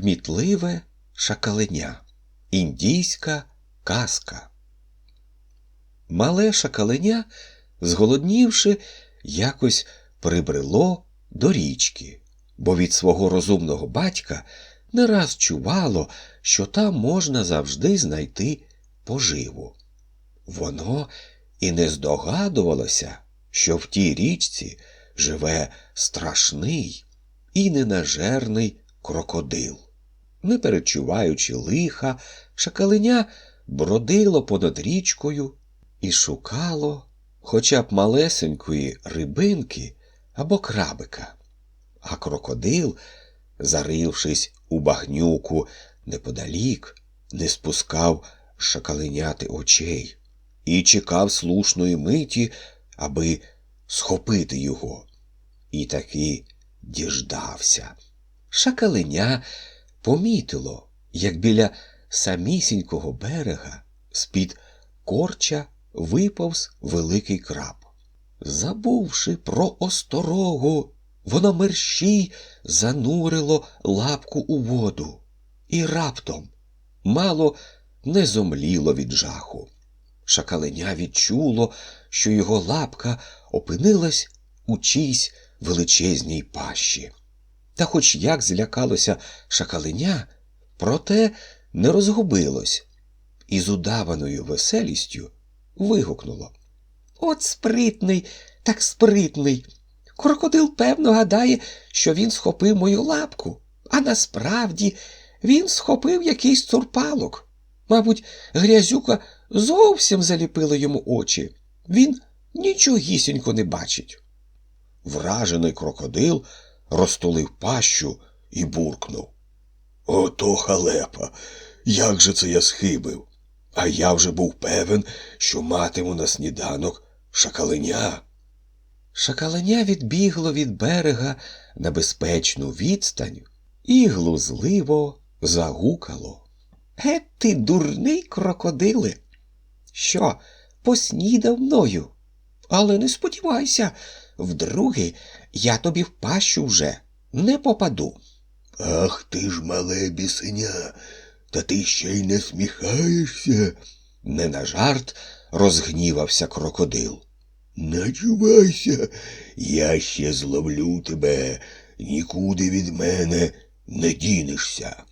Кмітливе шакаленя. Індійська казка. Мале шакаленя, зголоднівши, якось прибрело до річки, бо від свого розумного батька не раз чувало, що там можна завжди знайти поживу. Воно і не здогадувалося, що в тій річці живе страшний і ненажерний крокодил. Не перечуваючи лиха, шакаленя бродило понад річкою і шукало хоча б малесенької рибинки або крабика. А крокодил, зарившись у багнюку неподалік, не спускав шакаленяти очей і чекав слушної миті, аби схопити його. І таки діждався. Шакаленя помітило, як біля самісінького берега з-під корча виповз великий краб. Забувши про осторогу, воно мерщій занурило лапку у воду і раптом мало не зомліло від жаху. Шакаленя відчуло, що його лапка опинилась у чийсь величезній пащі. Та хоч як злякалося шакаленя, проте не розгубилось і з удаваною веселістю вигукнуло. От спритний, так спритний. Крокодил, певно, гадає, що він схопив мою лапку, а насправді він схопив якийсь цурпалок. Мабуть, грязюка зовсім заліпила йому очі. Він нічогісінько не бачить. Вражений крокодил розтулив пащу і буркнув. Ото халепа, як же це я схибив? А я вже був певен, що матиму на сніданок шакаленя. Шакаленя відбігло від берега на безпечну відстань і глузливо загукало. Ге ти, дурний крокодиле. Що, поснідав мною? Але не сподівайся, вдруге я тобі в пащу вже не попаду. Ах ти ж, мале бісеня, та ти ще й не сміхаєшся. Не на жарт розгнівався крокодил. Начувайся, я ще зловлю тебе, нікуди від мене не дінешся.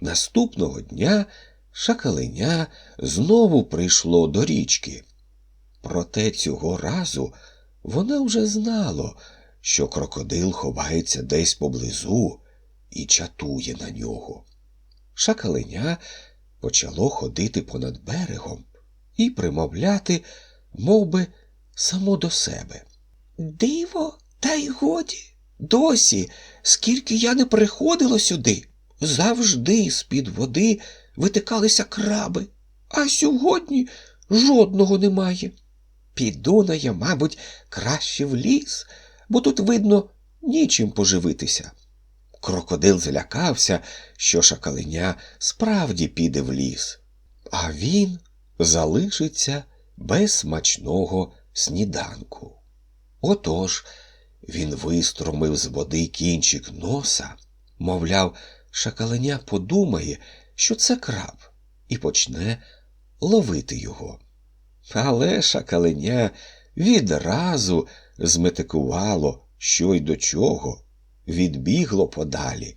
Наступного дня шакаленя знову прийшло до річки. Проте цього разу вона вже знало, що крокодил ховається десь поблизу і чатує на нього. Шакаленя почало ходити понад берегом і примовляти, мов би, само до себе. Диво, та й годі. Досі, скільки я не приходила сюди, завжди з-під води витикалися краби, а сьогодні жодного немає. Піду на я, мабуть, краще в ліс, бо тут, видно, нічим поживитися. Крокодил злякався, що шакаленя справді піде в ліс, а він залишиться без смачного сніданку. Отож він вистромив з води кінчик носа, мовляв, шакаленя подумає, що це краб, і почне ловити його. Але шакаленя відразу зметикувало, що й до чого, відбігло подалі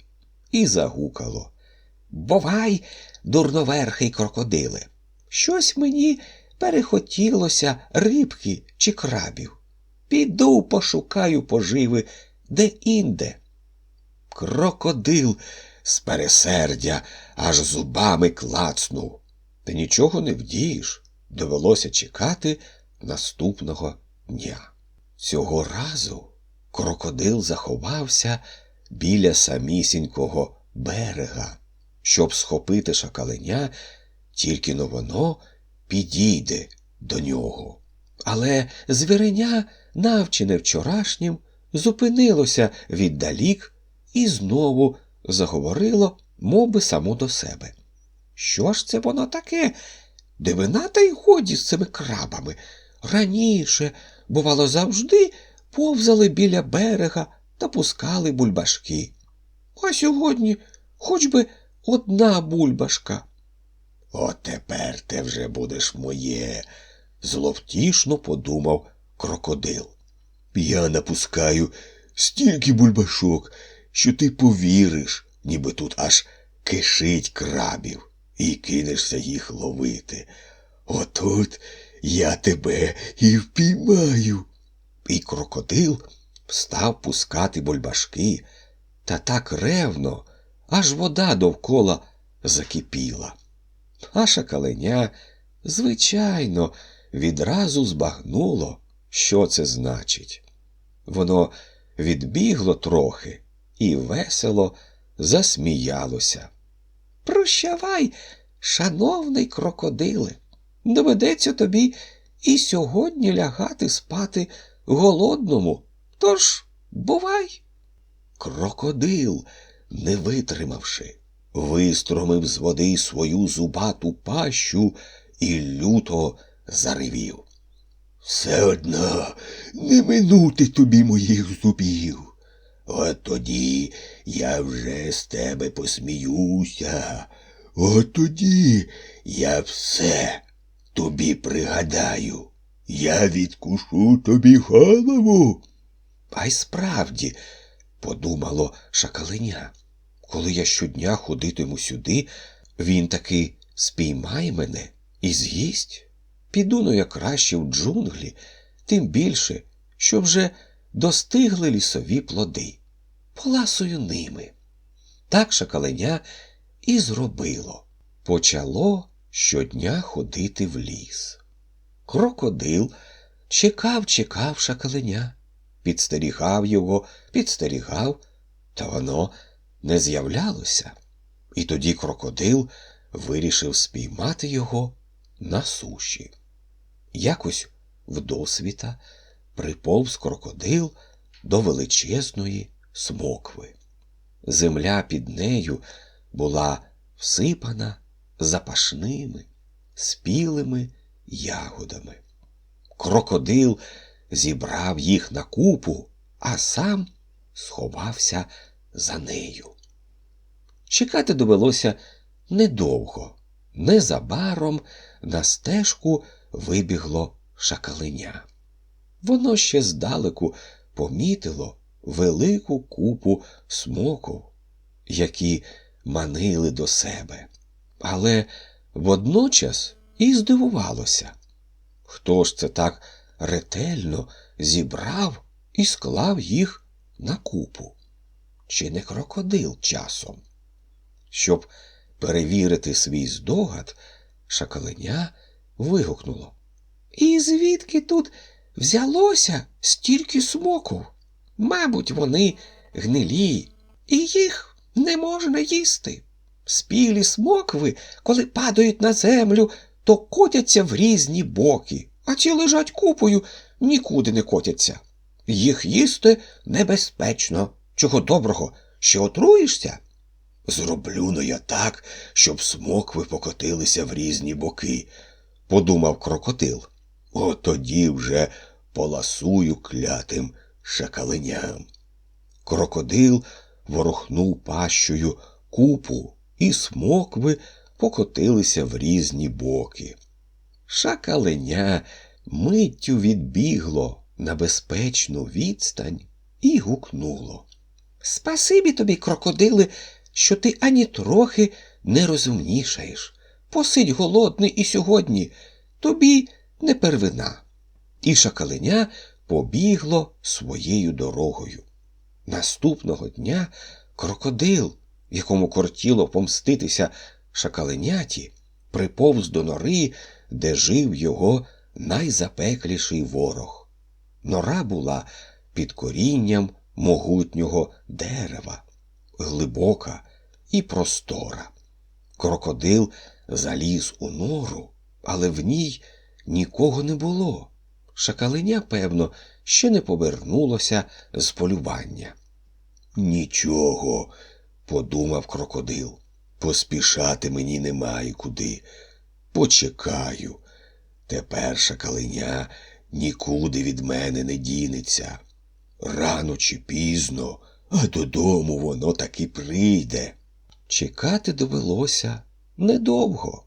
і загукало. Бувай, дурноверхий крокодиле, щось мені перехотілося рибки чи крабів. Піду пошукаю поживи де інде. Крокодил з пересердя аж зубами клацнув. Та нічого не вдієш. Довелося чекати наступного дня. Цього разу крокодил заховався біля самісінького берега, щоб схопити шакаленя, тільки но воно підійде до нього. Але звіреня, навчене вчорашнім, зупинилося віддалік і знову заговорило, мов би, само до себе. Що ж це воно таке? Дивина та й годі з цими крабами. Раніше, бувало, завжди повзали біля берега та пускали бульбашки. А сьогодні хоч би одна бульбашка. От тепер ти вже будеш моє, зловтішно подумав крокодил. Я напускаю стільки бульбашок, що ти повіриш, ніби тут аж кишить крабів, і кинешся їх ловити. Отут я тебе і впіймаю. І крокодил став пускати бульбашки, та так ревно, аж вода довкола закипіла. А шакаленя, звичайно, відразу збагнуло, що це значить. Воно відбігло трохи і весело засміялося. Прощавай, шановний крокодиле, доведеться тобі і сьогодні лягати спати голодному. Тож бувай. Крокодил, не витримавши, вистромив з води свою зубату пащу і люто заревів. Все одно не минути тобі моїх зубів. От тоді я вже з тебе посміюся. От тоді я все тобі пригадаю. Я відкушу тобі голову. А й справді, подумало шакаленя, коли я щодня ходитиму сюди, він таки спіймає мене і з'їсть. Піду ну я краще в джунглі, тим більше, що вже достигли лісові плоди. Поласую ними. Так шакаленя і зробило. Почало щодня ходити в ліс. Крокодил чекав, чекав шакаленя, підстерігав його, підстерігав, та воно не з'являлося. І тоді крокодил вирішив спіймати його на суші. Якось вдосвіта приповз крокодил до величезної смокви. Земля під нею була всипана запашними, спілими ягодами. Крокодил зібрав їх на купу, а сам сховався за нею. Чекати довелося недовго. Незабаром на стежку вибігло шакалиня. Воно ще здалеку помітило велику купу смоків, які манили до себе, але водночас і здивувалося. Хто ж це так ретельно зібрав і склав їх на купу? Чи не крокодил часом? Щоб перевірити свій здогад, шакаленя вигукнуло. І звідки тут взялося стільки смоків? Мабуть, вони гнилі, і їх не можна їсти. Спілі смокви, коли падають на землю, то котяться в різні боки, а ті лежать купою, нікуди не котяться. Їх їсти небезпечно. Чого доброго, ще отруєшся? Зроблю но я так, щоб смокви покотилися в різні боки, подумав крокодил. От тоді вже поласую клятим шакаленям. Крокодил ворухнув пащою купу, і смокви покотилися в різні боки. Шакаленя миттю відбігло на безпечну відстань і гукнуло. Спасибі тобі, крокодили, що ти ані трохи не розумнішаєш. Посидь голодний і сьогодні, тобі не первина. І шакаленя побігло своєю дорогою. Наступного дня крокодил, якому кортіло помститися шакаленяті, приповз до нори, де жив його найзапекліший ворог. Нора була під корінням могутнього дерева, глибока і простора. Крокодил заліз у нору, але в ній нікого не було. Шакалиня, певно, ще не повернулося з полювання. Нічого, подумав крокодил. Поспішати мені немає куди. Почекаю. Тепер шакалиня нікуди від мене не дінеться. Рано чи пізно, а додому воно таки прийде. Чекати довелося недовго.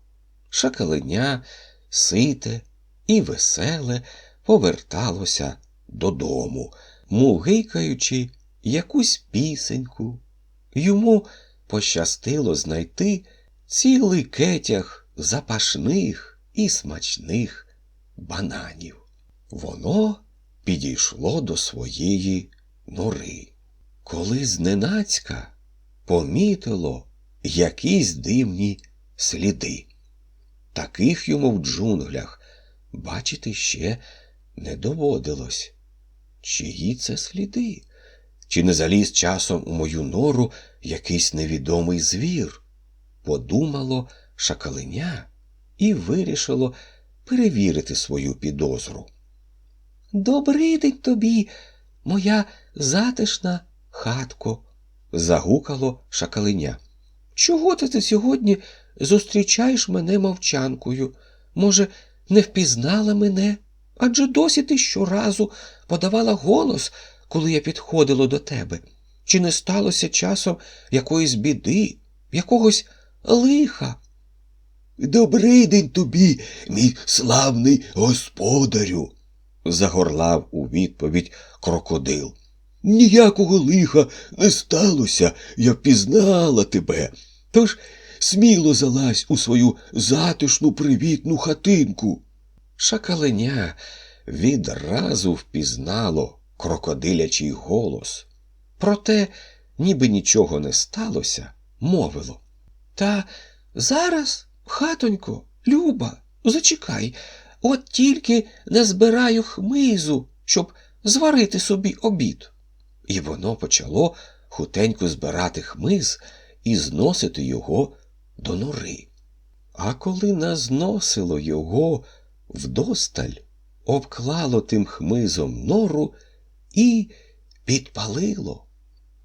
Шакаленя, сите і веселе поверталося додому, мугикаючи якусь пісеньку. Йому пощастило знайти цілий кетяг запашних і смачних бананів. Воно підійшло до своєї нори. Коли зненацька помітило якісь дивні сліди. Таких йому в джунглях бачити ще не доводилось. Чиї це сліди? Чи не заліз часом у мою нору якийсь невідомий звір? Подумало шакаленя і вирішило перевірити свою підозру. Добрий день тобі, моя затишна хатко, загукало шакаленя. Чого ти, ти сьогодні зустрічаєш мене мовчанкою? Може, не впізнала мене? Адже досі ти щоразу подавала голос, коли я підходила до тебе. Чи не сталося часом якоїсь біди, якогось лиха? Добрий день тобі, мій славний господарю, загорлав у відповідь крокодил. Ніякого лиха не сталося, я впізнала тебе. Тож сміло залазь у свою затишну привітну хатинку. Шакаленя відразу впізнало крокодилячий голос. Проте, ніби нічого не сталося, мовило. Та зараз, хатонько, Люба, зачекай, от тільки не збираю хмизу, щоб зварити собі обід. І воно почало хутенько збирати хмиз і зносити його до нори. А коли назносило його вдосталь, обклало тим хмизом нору і підпалило.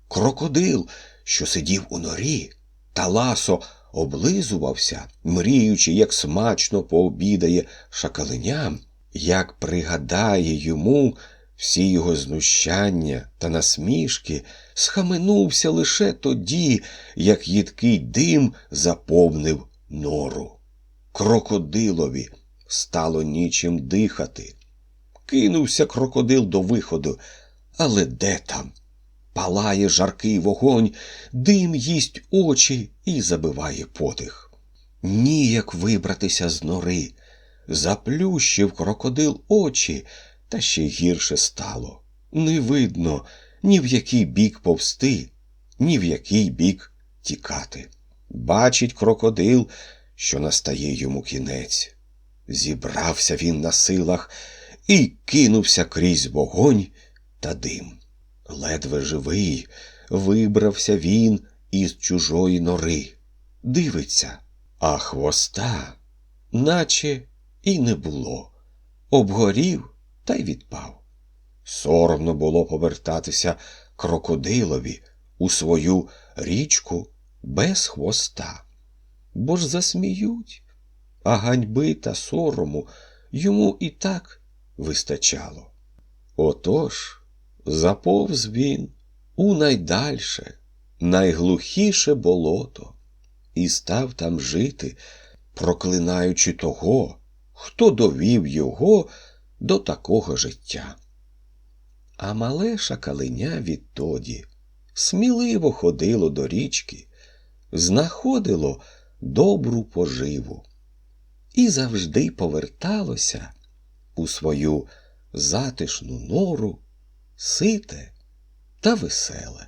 Крокодил, що сидів у норі, та ласо облизувався, мріючи, як смачно пообідає шакаленям, як пригадає йому всі його знущання та насмішки, схаменувся лише тоді, як їдкий дим заповнив нору. Крокодилові стало нічим дихати. Кинувся крокодил до виходу, але де там? Палає жаркий вогонь, дим їсть очі і забиває подих. Ніяк вибратися з нори. Заплющив крокодил очі, та ще гірше стало. Не видно ні в який бік повсти, ні в який бік тікати. Бачить крокодил, що настає йому кінець. Зібрався він на силах і кинувся крізь вогонь та дим. Ледве живий, вибрався він із чужої нори. Дивиться, а хвоста, наче і не було, обгорів та й відпав. Соромно було повертатися крокодилові у свою річку без хвоста. Бо ж засміють, а ганьби та сорому йому і так вистачало. Отож заповз він у найдальше, найглухіше болото і став там жити, проклинаючи того, хто довів його до такого життя. А мале шакалиня відтоді сміливо ходило до річки, знаходило добру поживу і завжди поверталося у свою затишну нору, сите та веселе.